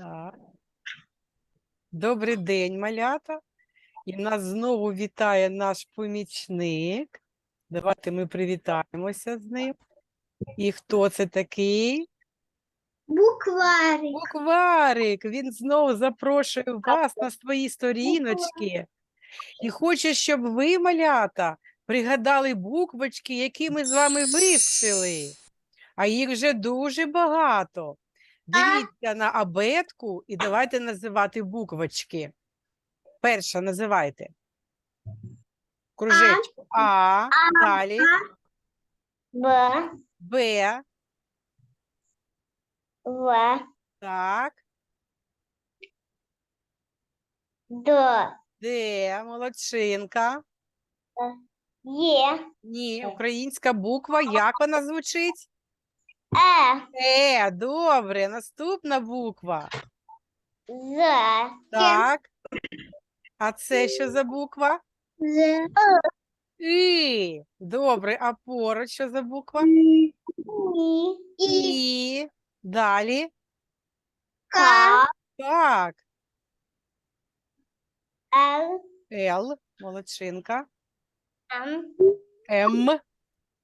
Так. Добрий день, малята. І нас знову вітає наш помічник. Давайте ми привітаємося з ним. І хто це такий? Букварик. Букварик. Він знову запрошує вас на свої сторіночки і хоче, щоб ви, малята, пригадали буквочки, які ми з вами вивчили. А їх вже дуже багато. Дивіться на абетку і давайте називати буквочки. Перша називайте. Кружечку. А, далі Б. Б, В. так, Д. Д, молодчинка. Е. Ні, українська буква, як вона звучить? Е. Е, добре, наступна буква. З. Так. А це що за буква? З. І. Добре, а поруч що за буква? І. І. І. Далі. К. Так. Л. Л, молодчинка. М.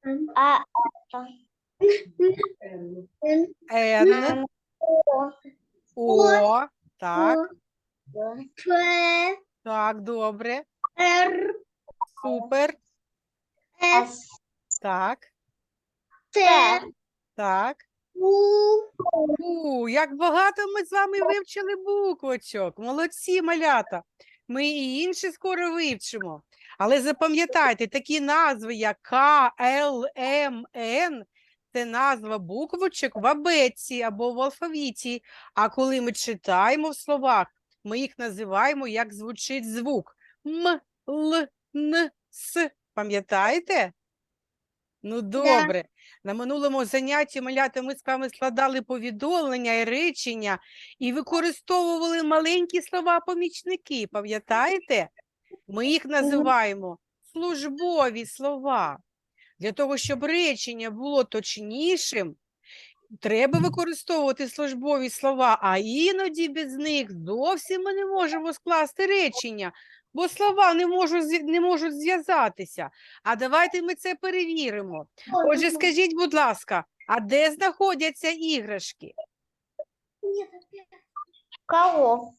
М, А. Н, О. Так, П. так, добре. Р. Супер. С. Так, Т. так. У. У, як багато ми з вами вивчили буквочок. Молодці, малята. Ми і інші скоро вивчимо. Але запам'ятайте, такі назви, як К, Л, М, Н – це назва буквочок в абетці або в алфавіті. А коли ми читаємо в словах, ми їх називаємо, як звучить звук. М, Л, Н, С. Пам'ятаєте? Ну, добре. На минулому занятті малята ми з вами складали повідомлення і речення і використовували маленькі слова-помічники. Пам'ятаєте? Ми їх називаємо службові слова. Для того, щоб речення було точнішим, треба використовувати службові слова, а іноді без них зовсім ми не можемо скласти речення, бо слова не можуть, не можуть зв'язатися. А давайте ми це перевіримо. Отже, скажіть, будь ласка, а де знаходяться іграшки?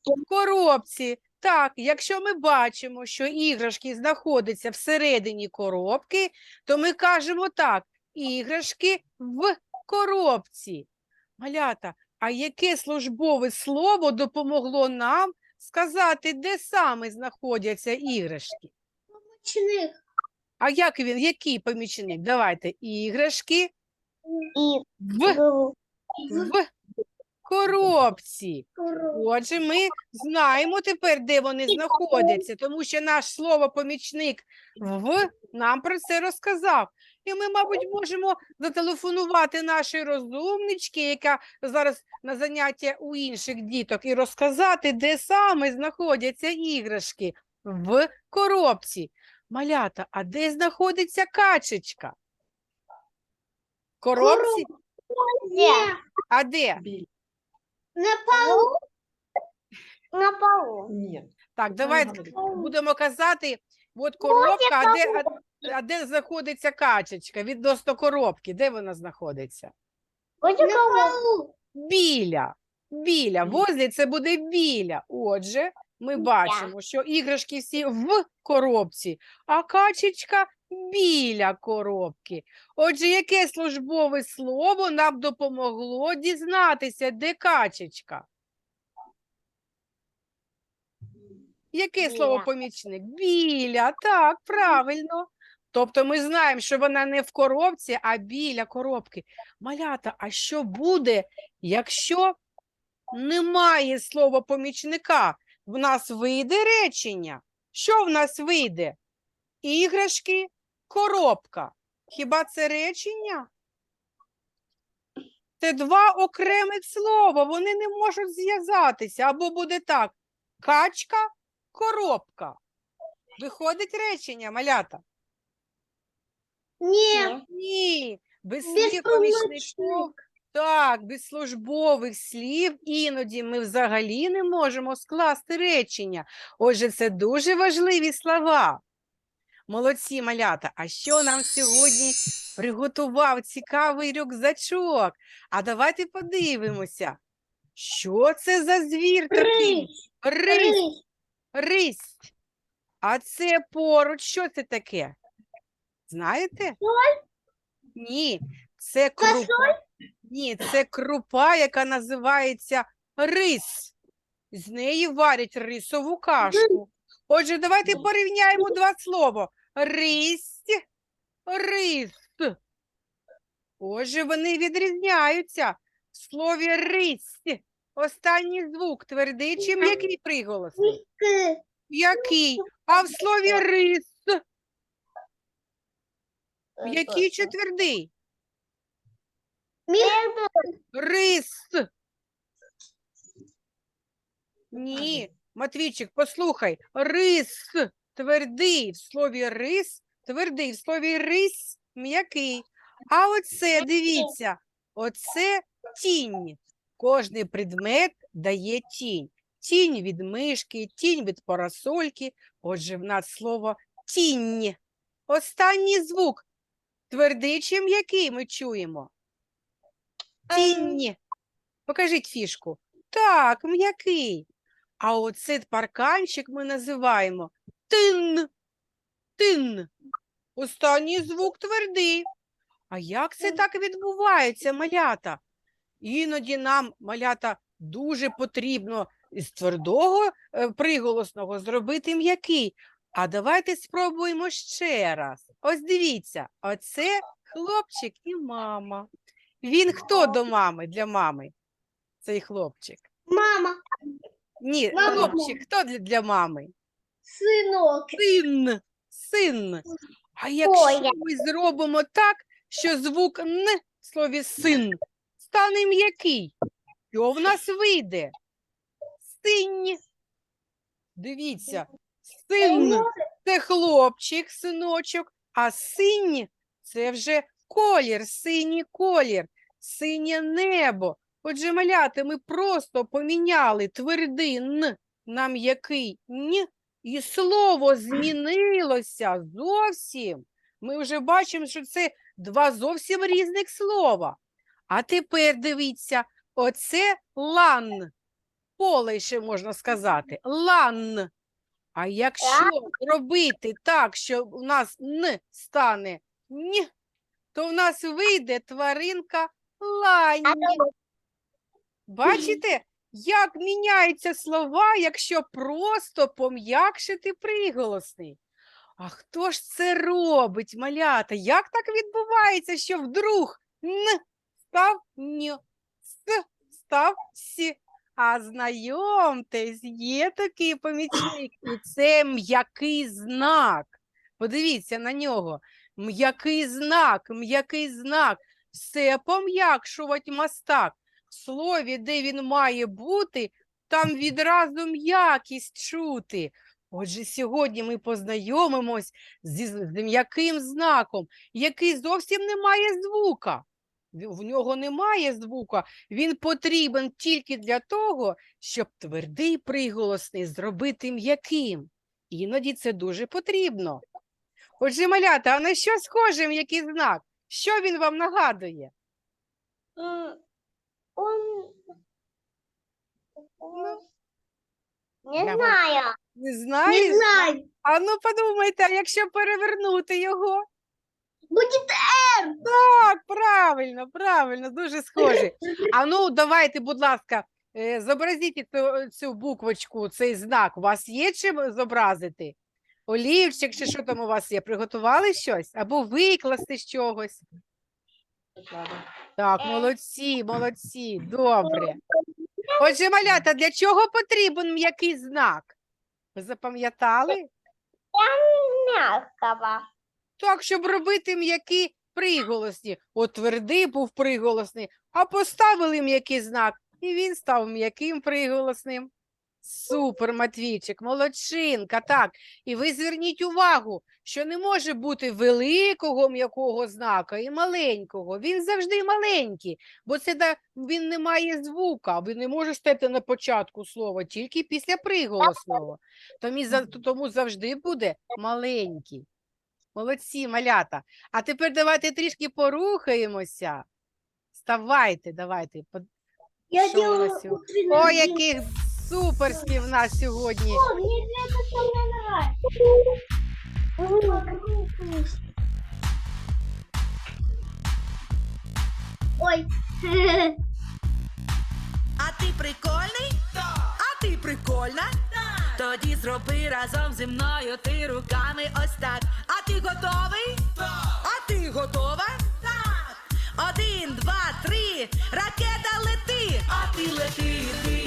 В коробці. Так, якщо ми бачимо, що іграшки знаходяться всередині коробки, то ми кажемо так: іграшки в коробці. Малята, а яке службове слово допомогло нам сказати, де саме знаходяться іграшки? Помічник. А як він, який помічник? Давайте іграшки І. в, в коробці. Отже, ми знаємо тепер, де вони знаходяться, тому що наш слово-помічник в нам про це розказав. І ми, мабуть, можемо зателефонувати нашій розумничці, яка зараз на заняття у інших діток, і розказати, де саме знаходяться іграшки в коробці. Малята, а де знаходиться качечка? В коробці? А де? На полу. На полу. Нет. Так, не давайте будемо казати, от коробка, а де, а, а де знаходиться качечка відносно коробки? Де вона знаходиться? На полу. Біля. Біля. Мгм. Возле це буде біля. Отже, ми бачимо, що іграшки всі в коробці, а качечка біля коробки. Отже, яке службове слово нам допомогло дізнатися, де качечка? Яке слово помічник? Біля, так, правильно. Тобто ми знаємо, що вона не в коробці, а біля коробки. Малята, а що буде, якщо немає слова помічника? В нас вийде речення. Що в нас вийде? Іграшки, коробка. Хіба це речення? Це два окремих слова, вони не можуть зв'язатися. Або буде так: качка, коробка. Виходить речення, малята? Ні. Ні, без слів помічників. Так, без службових слів іноді ми взагалі не можемо скласти речення. Отже, це дуже важливі слова. Молодці, малята. А що нам сьогодні приготував цікавий рюкзачок? А давайте подивимося, що це за звір такий? Рись, рись. А це поруч, що це таке? Знаєте? Ні, це крупа. Ні, це крупа, яка називається рис. З неї варять рисову кашку. Отже, давайте порівняємо два слова. Рись, рис. Отже, вони відрізняються. В слові рись. Останній звук твердий чи м'який приголосний? К. Який? А в слові рис який чи твердий? Рис. Ні, Матвійчик, послухай. Рис твердий в слові рис, твердий в слові рис м'який. А оце, дивіться, оце тінь. Кожний предмет дає тінь. Тінь від мишки, тінь від парасольки. Отже, в нас слово тінь. Останній звук. Твердий чи м'який ми чуємо? Тінь. Покажіть фішку. Так, м'який. А оцей парканчик ми називаємо тин. Тин. Останній звук твердий. А як це так відбувається, малята? Іноді нам, малята, дуже потрібно з твердого е, приголосного зробити м'який. А давайте спробуємо ще раз. Ось дивіться, оце хлопчик і мама. Він хто до мами для мами? Цей хлопчик. Мама. Ні, Мама. хлопчик, хто для, для мами? Сынок. Син. Син. А якщо Оля. ми зробимо так, що звук Н в слові син стане м'який, що в нас вийде? Синь. Дивіться, син це хлопчик, синочок, а синь це вже колір, синій колір, синє небо. Отже, маляти, ми просто поміняли твердий н на м'який н, і слово змінилося зовсім. Ми вже бачимо, що це два зовсім різних слова. А тепер дивіться, оце лан. Поле ще можна сказати. Лан. А якщо робити так, що у нас н стане н, то в нас вийде тваринка лань. Бачите, як міняються слова, якщо просто пом'якшити приголосний? А хто ж це робить, малята? Як так відбувається, що вдруг н став н, с став с? А знайомтесь, є такий помічник, і це м'який знак. Подивіться на нього. М'який знак, м'який знак. Все пом'якшувати мастак. Слові, де він має бути, там відразу м'якість чути. Отже, сьогодні ми познайомимось зі з м'яким знаком, який зовсім не має звука. В в нього немає звука, він потрібен тільки для того, щоб твердий приголосний зробити м'яким. Іноді це дуже потрібно. Отже, малята, а на що схоже м'який знак? Що він вам нагадує? М, Он... Ну, Не давай. Знаю. Не Не знаю. А ну подумайте, а якщо перевернути його? Будет Так, правильно, правильно, дуже схоже. А ну, давайте, будь ласка, е, зобразіть цю, цю буквочку, цей знак. У вас є чим зобразити? Олівчик чи що там у вас є? Приготували щось? Або викласти з чогось? Так, молодці, молодці, добре. Отже, малята, для чого потрібен м'який знак? Ви запам'ятали? мягкого. Так, щоб робити м'які приголосні. От твердий був приголосний, а поставили м'який знак, і він став м'яким приголосним. Супер, Матвійчик, молодчинка. Так, і ви зверніть увагу, що не може бути великого м'якого знака і маленького. Він завжди маленький, бо це да, він не має звука. Ви не може стати на початку слова, тільки після приголосного. Тому, тому завжди буде маленький. Молодці, малята. А тепер давайте трішки порухаємося. Вставайте, давайте. Я Що у нас сьогодні? О, яких суперських в нас сьогодні. О, мне это самое нравится. О. Ой. А ти прикольний? А ти прикольна? Тоді зроби разом зі мною ти руками ось так. А ти готовий? А ти готова? Так. Один, два, три, ракета лети. А ти лети, ти,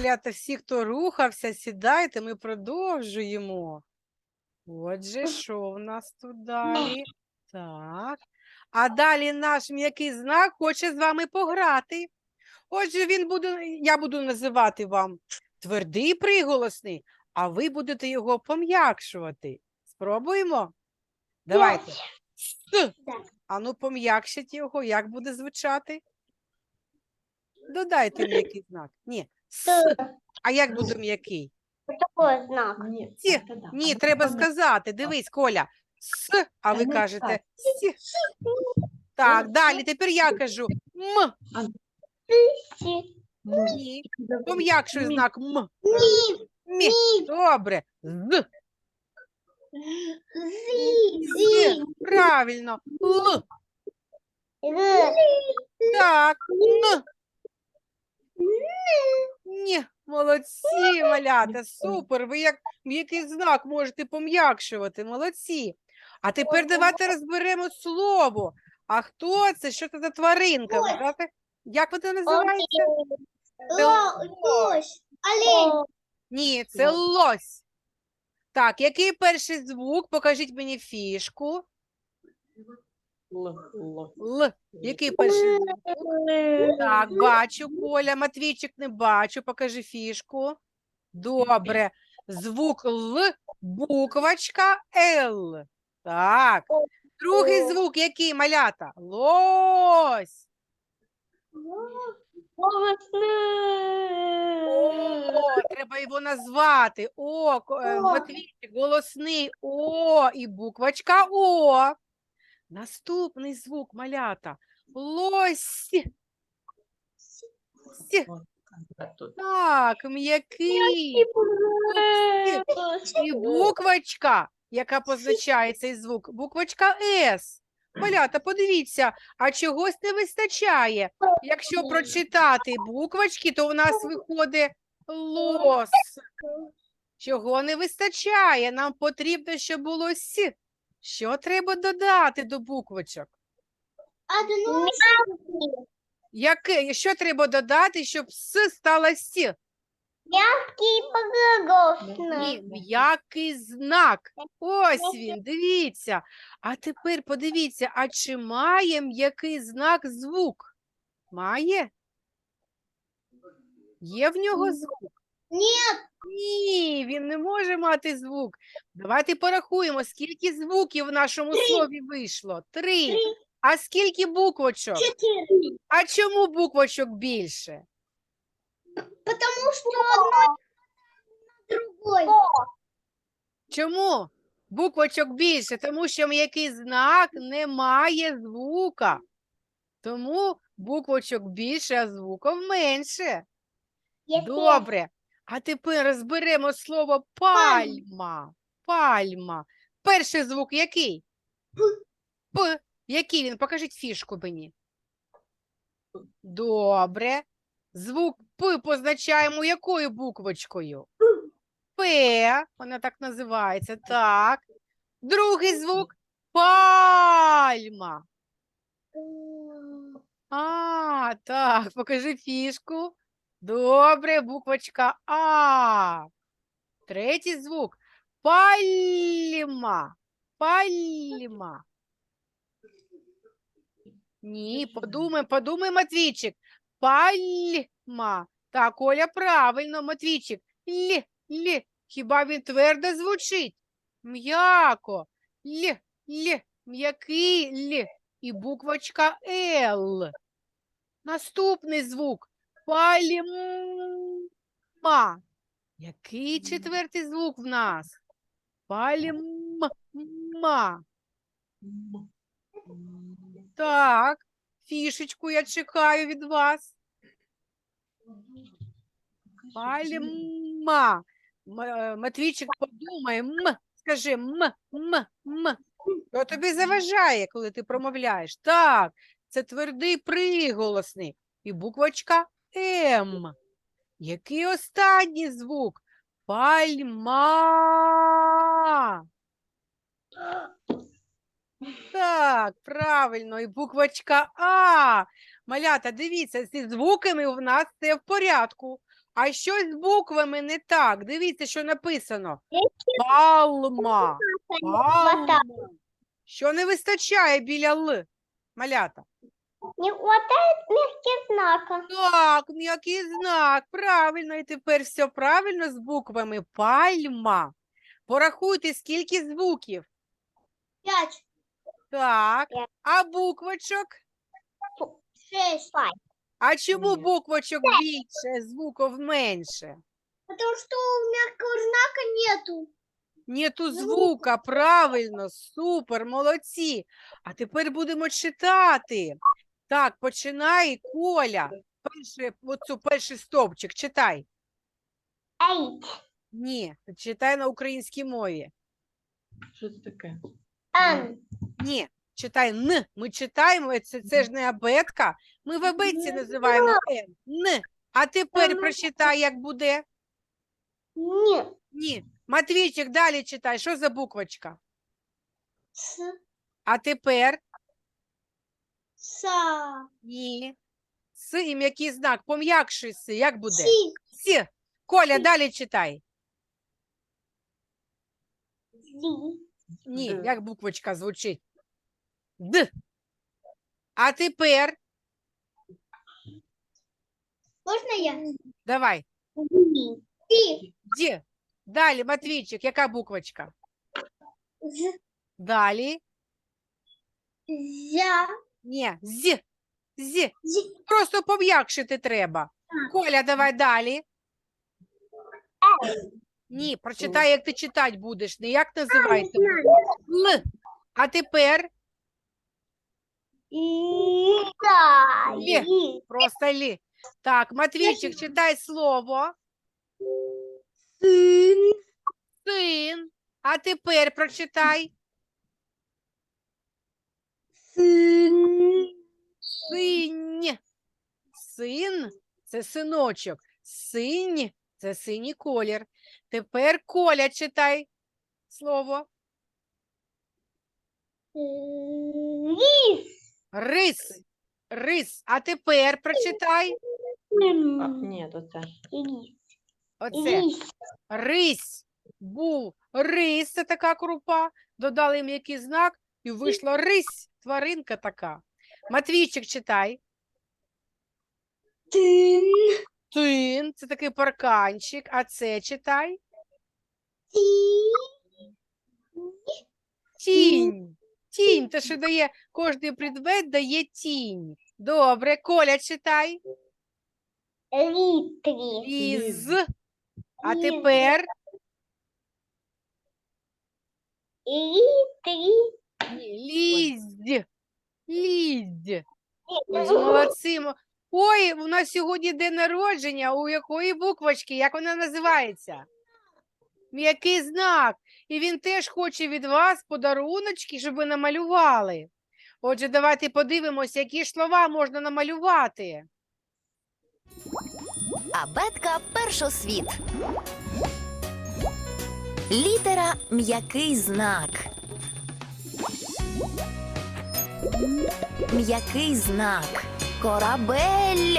малята, всі, хто рухався, сідайте, ми продовжуємо. Отже, що в нас тут далі? Так. А далі наш м'який знак хоче з вами пограти. Отже, він буде, я буду називати вам твердий приголосний, а ви будете його пом'якшувати. Спробуємо? Давайте. С. Да. Ану, пом'якшіть його, як буде звучати? Додайте м'який знак. Ні. С. А як буде м'який? Такой знак. Ні, це да. Ні, треба сказати. Дивись, Коля. С, а ви ну, кажете так. сі. Так, далі. Тепер я кажу м. Си. Ні. Пом'якшуй Мі. знак м. Ми. Мі. Добре. З. Зи. Зі. Правильно. Л. Так. Н. Ні. Молодці, малята. Супер. Ви як м'який знак можете пом'якшувати. Молодці. А тепер давайте розберемо слово. А хто це? Що це за тваринка? Ви знаєте, Як вона називається? Ло- Лось. Олень. Ні, це лось. Так, який перший звук? Покажіть мені фішку. Л. Який перший звук? Так, бачу, Коля. Матвійчик не бачу. Покажи фішку. Добре. Звук Л, буквочка Л. Так. Другий звук який, малята? Лось. О, треба його назвати. О, е, О. Матвійчик, голосний О і буквочка О. Наступний звук, малята. Лось. Сі. Так, м'який. І буквочка, яка позначає цей звук, буквочка С. Малята, подивіться, а чогось не вистачає. Якщо прочитати буквочки, то у нас виходить лос. Чого не вистачає? Нам потрібно, щоб було с. Що треба додати до буквочок? Одну Яке, що треба додати, щоб с стала с? мягкий Ні, м'який знак. Ось він, дивіться. А тепер подивіться, а чи має м'який знак звук? Має? Є в нього звук? Ні. Ні, він не може мати звук. Давайте порахуємо, скільки звуків в нашому слові вийшло. Три. Три. А скільки буквочок? Четыре. А чому буквочок більше? Потому что одно другой. Чому? Буквочок більше, тому що м'який знак не має звука. Тому буквочок більше, а звуків менше. Добре. А тепер розберемо слово пальма. Пальма. Перший звук який? П. Який він? Покажіть фішку мені. Добре. Звук П позначаємо якою буквочкою? П. Вона так називається. Так. Другий звук пальма. А, так, покажи фішку. Добре, буквочка А. Третій звук. Пальма. Пальма. Ні, подумай, подумай, Матвійчик. Пальма. Так, Оля, правильно, Матвійчик. Лі, лі. Хіба він твердо звучить? М'яко. Лі, лі. М'який лі. І буквочка Л. Наступний звук. Пальма. Який четвертий звук в нас? Пальма. Так, фішечку я чекаю від вас. Пальма. Е, Матвійчик, подумай, м, скажи м, м, м. Що тобі заважає, коли ти промовляєш? Так, це твердий приголосний. І буквочка М. Який останній звук? Пальма. Так, правильно, і буквочка А. Малята, дивіться, зі звуками у нас все в порядку. А щось з буквами не так. Дивіться, що написано. Палма. Палма. Що не вистачає біля Л? Малята. Не мягких знака. Так, м'який знак. Правильно, і тепер все правильно з буквами. Пальма. Порахуйте, скільки звуків. Пять. Так. П'ять. А буквочок? Шесть. А чому буквочок більше, звуків менше? Потому что мягкого знака нету. Нету звука, правильно, супер, молодці. А тепер будемо читати. Так, починай, Коля. Перший, оцю, перший стовпчик, читай. Eight. Ні, читай на українській мові. Що це таке? N. Ні, читай Н. Ми читаємо, це, це ж не абетка. Ми в абетці називаємо Н. Н. А тепер прочитай, як буде. Нет. Ні. Матвійчик, далі читай. Що за буквочка? С. А тепер Са. ні. С і м'який знак. Пом'якши с. Як буде? Сі. Сі. Коля, далі читай. Зі. Ні, Д. як буквочка звучить. Д. А тепер Можна я? давай. Сі. Ді. Далі, Матвійчик, яка буквочка? З. Далі. Зя. Ні, з. З. Просто пом'якшити треба. Коля, давай далі. Ні, прочитай, як ти читати будеш. Не як називається. Л. А тепер Іта. Просто лі. Так, Матвійчик, читай слово. Син. Син. А тепер прочитай. Син. Синь. Син це синочок. Синь це синій колір. Тепер Коля читай слово. Ліс. Рис. Рис. А тепер прочитай. А, ні, то це. Оце. Ліс. Рись. Був рис, це така крупа. Додали м'який знак і вийшла рись, тваринка така. Матвійчик читай. Тин. Тин, це такий парканчик, а це читай. Ті. Тінь. Тінь, те, що дає кожний предмет дає тінь. Добре, Коля читай. Літрі. Ліз. А тепер Літрі. Ні, лізь. Лізь. Молодці. Ой, у нас сьогодні день народження. У якої буквочки? Як вона називається? М'який знак. І він теж хоче від вас подаруночки, щоб ви намалювали. Отже, давайте подивимося, які ж слова можна намалювати. Абетка першосвіт. Літера м'який знак. М'який знак. Корабель.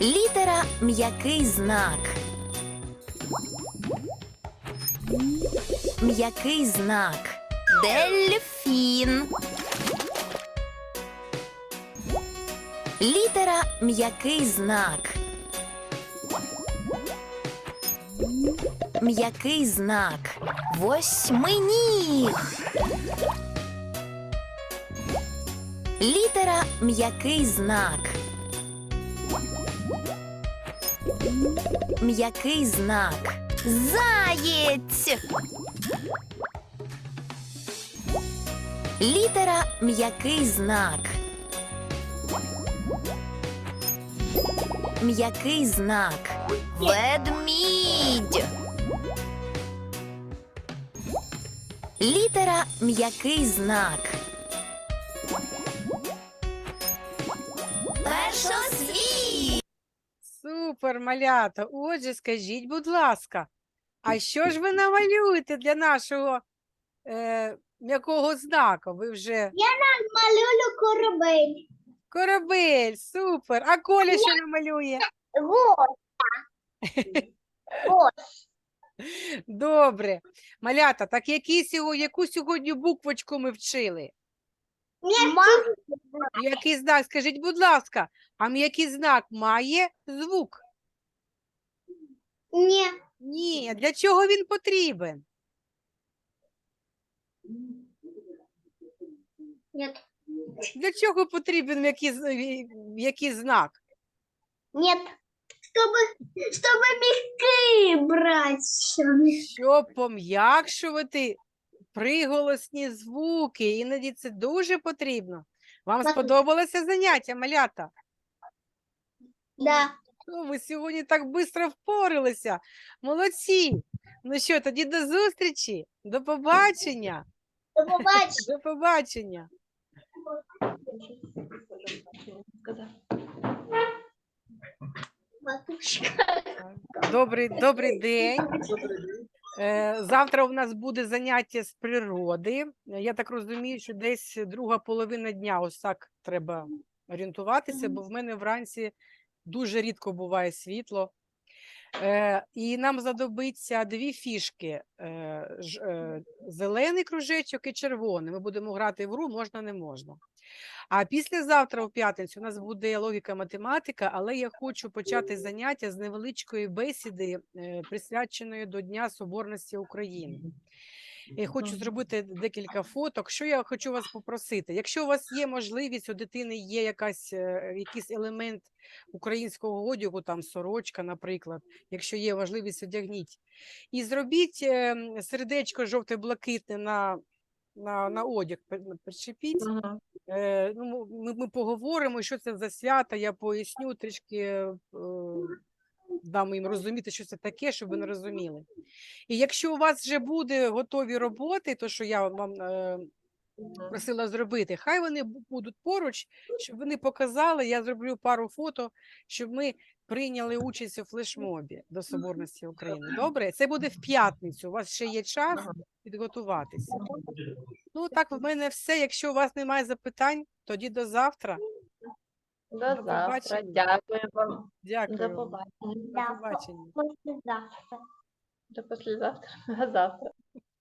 Літера м'який знак. М'який знак. Дельфін. Літера м'який знак. М'який знак. Восьминіг. Літера м'який знак. М'який знак. Заєць. Літера м'який знак. М'який знак. Ведмідь. Літера м'який знак. Першосвіт. Супер, малята. Отже, скажіть, будь ласка, а що ж ви намалюєте для нашого е, м'якого знаку? Ви вже Малюю корабель. корабель, супер. А Коля що намалює? Гос. Гос. Добре. Малята, так які сьогодні, яку сьогодні буквочку ми вчили? М'який знак, скажіть, будь ласка, а м'який знак має звук? Ні. Ні, для чого він потрібен? Ні. Для чого потрібен м'який, знак? Нет. Чтобы, чтобы мягкие брать. Щоб пом'якшувати приголосні звуки. Іноді це дуже потрібно. Вам Так. сподобалося заняття, малята? Да. Ну, ви сьогодні так швидко впоралися. Молодці. Ну що, тоді до зустрічі, до побачення. До побачення. До побачення. Добрий, добрий день. Е, Завтра у нас буде заняття з природи. Я так розумію, що десь друга половина дня, ось так треба орієнтуватися, бо в мене вранці дуже рідко буває світло. Е, І нам знадобиться дві фішки: е, ж- е, зелений кружечок і червоний. Ми будемо грати в гру, можна, не можна. А післязавтра, в п'ятницю, у нас буде логіка математика, але я хочу почати заняття з невеличкої бесіди, е, присвяченої до Дня Соборності України. Я хочу зробити декілька фоток. Що я хочу вас попросити? Якщо у вас є можливість, у дитини є якась, е, якийсь елемент українського одягу, там сорочка, наприклад, якщо є можливість, одягніть. І зробіть е, м, сердечко жовте-блакитне на, на, на одяг, причепіть. Мгм. Е, ну, ми, ми поговоримо, що це за свята, я поясню трішки, е, дам їм розуміти, що це таке, щоб вони розуміли. І якщо у вас вже буде готові роботи, то що я вам е, просила зробити, хай вони будуть поруч, щоб вони показали, я зроблю пару фото, щоб ми прийняли участь у флешмобі до Соборності України. Добре? Це буде в п'ятницю, у вас ще є час підготуватися. Ну, так, в мене все. Якщо у вас немає запитань, тоді до завтра. До завтра. побачення. Дякую вам. Дякую. До побачення. До побачення. До послезавтра. До завтра.